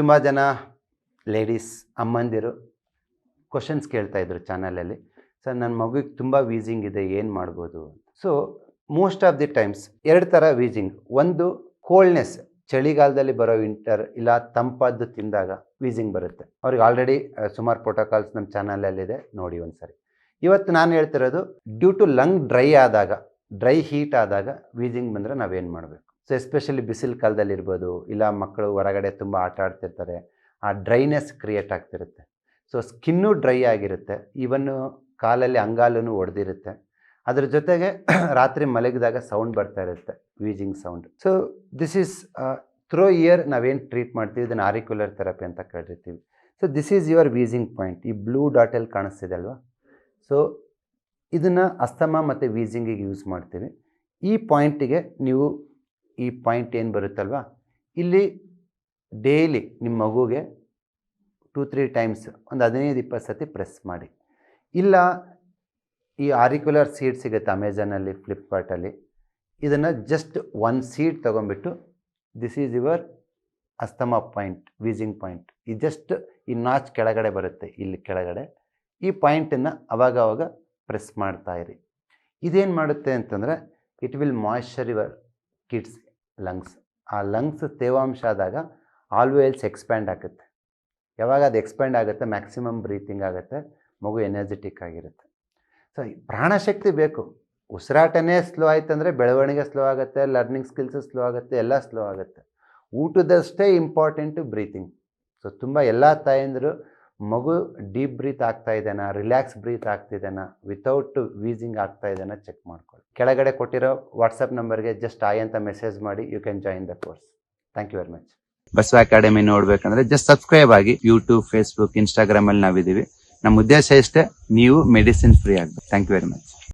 ತುಂಬ ಜನ ಲೇಡೀಸ್ ಅಮ್ಮಂದಿರು ಕ್ವಶನ್ಸ್ ಕೇಳ್ತಾ ಇದ್ರು ಚಾನಲಲ್ಲಿ ಸರ್ ನನ್ನ ಮಗುಗೆ ತುಂಬ ವೀಸಿಂಗ್ ಇದೆ, ಏನು ಮಾಡ್ಬೋದು so most of the times ಎರಡು ಥರ ವೀಸಿಂಗ್ ಒಂದು ಕೋಲ್ಡ್ನೆಸ್ ಚಳಿಗಾಲದಲ್ಲಿ ಬರೋ ವಿಂಟರ್ ಇಲ್ಲ, ತಂಪಾದ್ದು ತಿಂದಾಗ ವೀಜಿಂಗ್ ಬರುತ್ತೆ. ಅವ್ರಿಗೆ ಆಲ್ರೆಡಿ ಸುಮಾರು ಪ್ರೋಟೋಕಾಲ್ಸ್ ನಮ್ಮ ಚಾನಲಲ್ಲಿದೆ ನೋಡಿ ಒಂದ್ಸರಿ. ಇವತ್ತು ನಾನು ಹೇಳ್ತಿರೋದು ಡ್ಯೂ ಟು ಲಂಗ್ ಡ್ರೈ ಆದಾಗ ಡ್ರೈ ಹೀಟ್ ಆದಾಗ ವೀಸಿಂಗ್ ಬಂದರೆ ನಾವೇನು ಮಾಡಬೇಕು? ಸೊ ಎಸ್ಪೆಷಲಿ ಬಿಸಿಲು ಕಾಲದಲ್ಲಿ ಇರ್ಬೋದು ಇಲ್ಲ ಮಕ್ಕಳು ಹೊರಗಡೆ ತುಂಬ ಆಟ ಆಡ್ತಿರ್ತಾರೆ, ಆ ಡ್ರೈನೆಸ್ ಕ್ರಿಯೇಟ್ ಆಗ್ತಿರುತ್ತೆ. ಸೊ ಸ್ಕಿನ್ನು ಡ್ರೈ ಆಗಿರುತ್ತೆ ಈವನ್ನು ಕಾಲಲ್ಲಿ ಅಂಗಾಲೂ ಒಡೆದಿರುತ್ತೆ. ಅದ್ರ ಜೊತೆಗೆ ರಾತ್ರಿ ಮಲಗಿದಾಗ ಸೌಂಡ್ ಬರ್ತಾ ಇರುತ್ತೆ wheezing sound so this is through ear ನಾವೇನು ಟ್ರೀಟ್ ಮಾಡ್ತೀವಿ, ಇದನ್ನು ಆರಿಕ್ಯುಲರ್ ಥೆರಪಿ ಅಂತ ಕರಿತೀವಿ. So this is your wheezing point ಈ ಬ್ಲೂ ಡಾಟಲ್ಲಿ ಕಾಣಿಸ್ತಿದೆ ಅಲ್ವಾ? ಸೊ ಇದನ್ನು ಅಸ್ತಮ ಮತ್ತು ವೀಸಿಂಗಿಗೆ ಯೂಸ್ ಮಾಡ್ತೀವಿ. ಈ ಪಾಯಿಂಟಿಗೆ ನೀವು ಈ ಪಾಯಿಂಟ್ ಏನು ಬರುತ್ತಲ್ವ? ಇಲ್ಲಿ ಡೈಲಿ ನಿಮ್ಮ ಮಗುಗೆ ಟೂ ತ್ರೀ ಟೈಮ್ಸ್ ಒಂದು ಹದಿನೈದು, ಇಪ್ಪತ್ತು ಸತಿ ಪ್ರೆಸ್ ಮಾಡಿ. ಇಲ್ಲ, ಈ ಆರಿಕ್ಯುಲರ್ ಸೀಡ್ ಸಿಗುತ್ತೆ ಅಮೆಝಾನಲ್ಲಿ ಫ್ಲಿಪ್ಕಾರ್ಟಲ್ಲಿ ಇದನ್ನು just one seed ತೊಗೊಂಬಿಟ್ಟು this is your asthma point wheezing point ಈ ಜಸ್ಟ್ ಈ ನಾಚ್ ಕೆಳಗಡೆ ಬರುತ್ತೆ, ಇಲ್ಲಿ ಕೆಳಗಡೆ. ಈ ಪಾಯಿಂಟನ್ನು ಅವಾಗ ಅವಾಗ ಪ್ರೆಸ್ ಮಾಡ್ತಾ ಇರಿ. ಇದೇನು ಮಾಡುತ್ತೆ ಅಂತಂದರೆ it will moisture your kids lungs ಆ ಲಂಗ್ಸ್ ತೇವಾಂಶ ಆದಾಗ ಆಲ್ವೇಲ್ಸ್ ಎಕ್ಸ್ಪ್ಯಾಂಡ್ ಆಗುತ್ತೆ. ಯಾವಾಗ ಅದು ಎಕ್ಸ್ಪ್ಯಾಂಡ್ ಆಗುತ್ತೆ ಮ್ಯಾಕ್ಸಿಮಮ್ ಬ್ರೀತಿಂಗ್ ಆಗುತ್ತೆ, ಮಗು ಎನರ್ಜೆಟಿಕ್ ಆಗಿರುತ್ತೆ. ಸೊ ಪ್ರಾಣಶಕ್ತಿ ಬೇಕು. ಉಸಿರಾಟನೇ ಸ್ಲೋ ಆಯ್ತು ಅಂದರೆ ಬೆಳವಣಿಗೆ ಸ್ಲೋ ಆಗುತ್ತೆ ಲರ್ನಿಂಗ್ ಸ್ಕಿಲ್ಸ್ ಸ್ಲೋ ಆಗುತ್ತೆ, ಎಲ್ಲ ಸ್ಲೋ ಆಗುತ್ತೆ. ಊಟದಷ್ಟೇ ಇಂಪಾರ್ಟೆಂಟು ಬ್ರೀತಿಂಗ್ ಸೊ ತುಂಬ ಎಲ್ಲ ತಾಯಂದಿರು ಮಗು ಡೀಪ್ ಬ್ರೀತ್ ಆಗ್ತಾ ಇದೆಯಾ ರಿಲ್ಯಾಕ್ಸ್ ಬ್ರೀತ್ ಆಗ್ತಿದೆನಾ ವಿತೌಟ್ ವೀಸಿಂಗ್ ಆಗ್ತಾ ಇದೆಯಾ ಚೆಕ್ ಮಾಡ್ಕೊಳ್ಳಿ. ಕೆಳಗಡೆ ಕೊಟ್ಟಿರೋ ವಾಟ್ಸಪ್ ನಂಬರ್ಗೆ ಜಸ್ಟ್ ಆಯ್ ಅಂತ ಮೆಸೇಜ್ ಮಾಡಿ you can join the course thank you very much Basava Academy ನೋಡ್ಬೇಕಂದ್ರೆ ಜಸ್ಟ್ ಸಬ್ಸ್ಕ್ರೈಬ್ ಆಗಿ ಯೂಟ್ಯೂಬ್ ಫೇಸ್ಬುಕ್ ಇನ್ಸ್ಟಾಗ್ರಾಮ್ ಅಲ್ಲಿ ನಾವಿದ್ದೀವಿ. ನಮ್ಮ ಉದ್ದೇಶ ಇಷ್ಟೇ, ನೀವು ಮೆಡಿಸಿನ್ ಫ್ರೀ ಆಗ್ಬೇಕು. Thank you very much